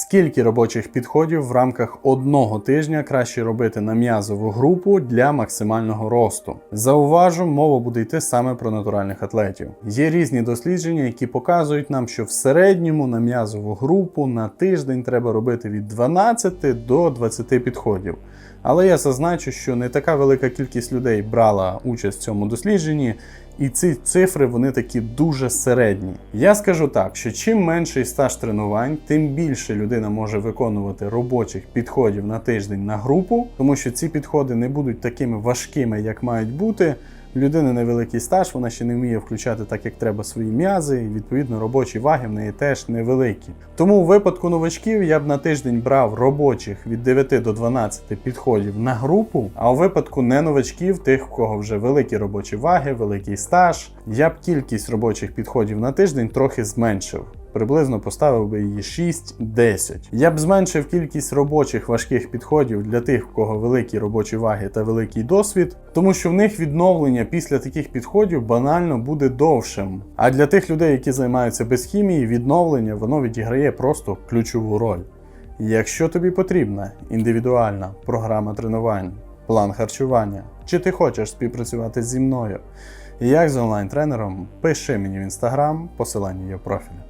Скільки робочих підходів в рамках одного тижня краще робити на м'язову групу для максимального росту? Зауважу, мова буде йти саме про натуральних атлетів. Є різні дослідження, які показують нам, що в середньому на м'язову групу на тиждень треба робити від 12 до 20 підходів. Але я зазначу, що не така велика кількість людей брала участь в цьому дослідженні, і ці цифри вони такі дуже середні. Я скажу так, що чим менший стаж тренувань, тим більше людина може виконувати робочих підходів на тиждень на групу, тому що ці підходи не будуть такими важкими, як мають бути. У людини невеликий стаж, вона ще не вміє включати так, як треба свої м'язи, і відповідно робочі ваги в неї теж невеликі. Тому у випадку новачків я б на тиждень брав робочих від 9 до 12 підходів на групу, а у випадку не новачків, тих, в кого вже великі робочі ваги, великий стаж, я б кількість робочих підходів на тиждень трохи зменшив. Приблизно поставив би її 6-10. Я б зменшив кількість робочих важких підходів для тих, в кого великі робочі ваги та великий досвід, тому що в них відновлення після таких підходів банально буде довшим. А для тих людей, які займаються без хімії, відновлення воно відіграє просто ключову роль. Якщо тобі потрібна індивідуальна програма тренувань, план харчування, чи ти хочеш співпрацювати зі мною, як з онлайн-тренером, пиши мені в інстаграм, посилання є в профілі.